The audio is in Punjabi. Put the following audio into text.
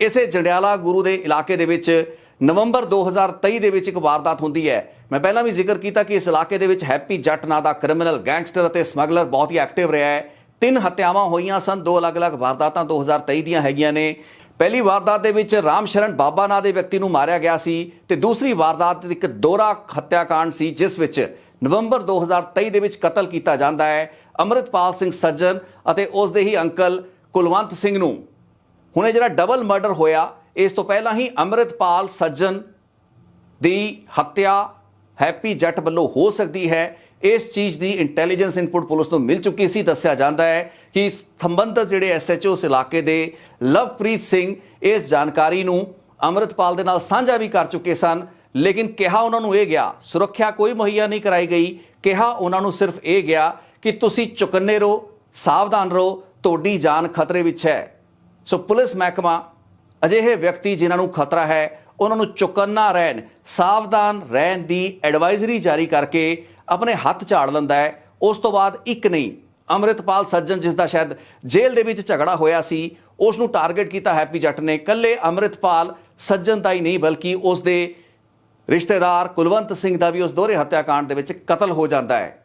ਇਸੇ ਜੰਡਿਆਲਾ ਗੁਰੂ ਦੇ ਇਲਾਕੇ ਦੇ ਵਿੱਚ ਨਵੰਬਰ 2023 ਦੇ ਵਿੱਚ ਇੱਕ ਵਾਰਦਾਤ ਹੁੰਦੀ ਹੈ। ਮੈਂ ਪਹਿਲਾਂ ਵੀ ਜ਼ਿਕਰ ਕੀਤਾ ਕਿ ਇਸ ਇਲਾਕੇ ਦੇ ਵਿੱਚ ਹੈਪੀ ਜੱਟ ਨਾਂ ਦਾ ਕ੍ਰਿਮੀਨਲ ਗੈਂਗਸਟਰ ਅਤੇ ਸਮਗਲਰ ਬਹੁਤ ਹੀ ਐਕਟਿਵ ਰਿਹਾ ਹੈ। ਤਿੰਨ ਹੱਤਿਆਵਾਂ ਹੋਈਆਂ ਸਨ, ਦੋ ਅਲੱਗ-ਅਲੱਗ ਵਾਰਦਾਤਾਂ 2023 ਦੀਆਂ ਹੈਗੀਆਂ ਨੇ। ਪਹਿਲੀ ਵਾਰਦਾਤ ਦੇ ਵਿੱਚ ਰਾਮ ਸ਼ਰਨ ਬਾਬਾ ਨਾਂ ਦੇ ਵਿਅਕਤੀ ਨੂੰ ਮਾਰਿਆ ਗਿਆ ਸੀ ਤੇ ਦੂਸਰੀ ਵਾਰਦਾਤ ਇੱਕ ਦੋਹਰਾ ਹੱਤਿਆਕਾਂਡ ਸੀ, ਜਿਸ ਵਿੱਚ ਨਵੰਬਰ 2023 ਦੇ ਵਿੱਚ ਕਤਲ ਕੀਤਾ ਜਾਂਦਾ ਹੈ। ਅੰਮ੍ਰਿਤਪਾਲ ਸਿੰਘ ਸੱਜਣ ਅਤੇ ਉਸ ਦੇ ਹੀ ਅੰਕਲ ਕੁਲਵੰਤ ਸਿੰਘ ਨੂੰ ਹੁਣ ਇਹ ਜਿਹੜਾ ਡਬਲ ਮਰਡਰ ਹੋਇਆ, ਇਸ ਤੋਂ ਪਹਿਲਾਂ ਹੀ ਅੰਮ੍ਰਿਤਪਾਲ ਸੱਜਣ ਦੀ ਹੱਤਿਆ ਹੈਪੀ ਜੱਟ ਵੱਲੋਂ ਹੋ ਸਕਦੀ ਹੈ। ਇਸ ਚੀਜ਼ ਦੀ ਇੰਟੈਲੀਜੈਂਸ ਇਨਪੁਟ ਪੁਲਿਸ ਨੂੰ ਮਿਲ ਚੁੱਕੀ ਸੀ, ਦੱਸਿਆ ਜਾਂਦਾ ਹੈ ਕਿ ਸੰਬੰਧਤ ਜਿਹੜੇ ਐਸਐਚਓ ਉਸ ਇਲਾਕੇ ਦੇ ਲਵਪ੍ਰੀਤ ਸਿੰਘ, ਇਸ ਜਾਣਕਾਰੀ ਨੂੰ ਅੰਮ੍ਰਿਤਪਾਲ ਦੇ ਨਾਲ ਸਾਂਝਾ ਵੀ ਕਰ ਚੁੱਕੇ ਸਨ। ਲੇਕਿਨ ਕਿਹਾ ਉਹਨਾਂ ਨੂੰ ਇਹ ਗਿਆ, ਸੁਰੱਖਿਆ ਕੋਈ ਮੁਹੱਈਆ ਨਹੀਂ ਕਰਾਈ ਗਈ। ਕਿਹਾ ਉਹਨਾਂ ਨੂੰ ਸਿਰਫ ਇਹ ਗਿਆ ਕਿ ਤੁਸੀਂ ਚੁਕੰਨੇ ਰਹੋ, ਸਾਵਧਾਨ ਰਹੋ, ਤੁਹਾਡੀ ਜਾਨ ਖਤਰੇ ਵਿੱਚ ਹੈ। ਸੋ ਪੁਲਿਸ ਮਹਿਕਮਾ ਅਜਿਹੇ ਵਿਅਕਤੀ ਜਿਨ੍ਹਾਂ ਨੂੰ ਖਤਰਾ ਹੈ, ਉਹਨਾਂ ਨੂੰ ਚੁਕੰਨਾ ਰਹਿਣ, ਸਾਵਧਾਨ ਰਹਿਣ ਦੀ ਐਡਵਾਈਜ਼ਰੀ ਜਾਰੀ ਕਰਕੇ ਆਪਣੇ ਹੱਥ ਝਾੜ ਲੈਂਦਾ ਹੈ। ਉਸ ਤੋਂ ਬਾਅਦ ਇੱਕ ਨਹੀਂ, ਅੰਮ੍ਰਿਤਪਾਲ ਸੱਜਣ, ਜਿਸ ਦਾ ਸ਼ਾਇਦ ਜੇਲ੍ਹ ਦੇ ਵਿੱਚ ਝਗੜਾ ਹੋਇਆ ਸੀ, ਉਸ ਨੂੰ ਟਾਰਗੇਟ ਕੀਤਾ ਹੈਪੀ ਜੱਟ ਨੇ। ਕੱਲੇ ਅੰਮ੍ਰਿਤਪਾਲ ਸੱਜਣ ਦਾ ਹੀ ਨਹੀਂ, ਬਲਕਿ ਉਸ ਦੇ ਰਿਸ਼ਤੇਦਾਰ ਕੁਲਵੰਤ ਸਿੰਘ ਦਾ ਵੀ ਉਸ ਦੋਹਰੇ ਹੱਤਿਆਕਾਂਡ ਦੇ ਵਿੱਚ ਕਤਲ ਹੋ ਜਾਂਦਾ ਹੈ।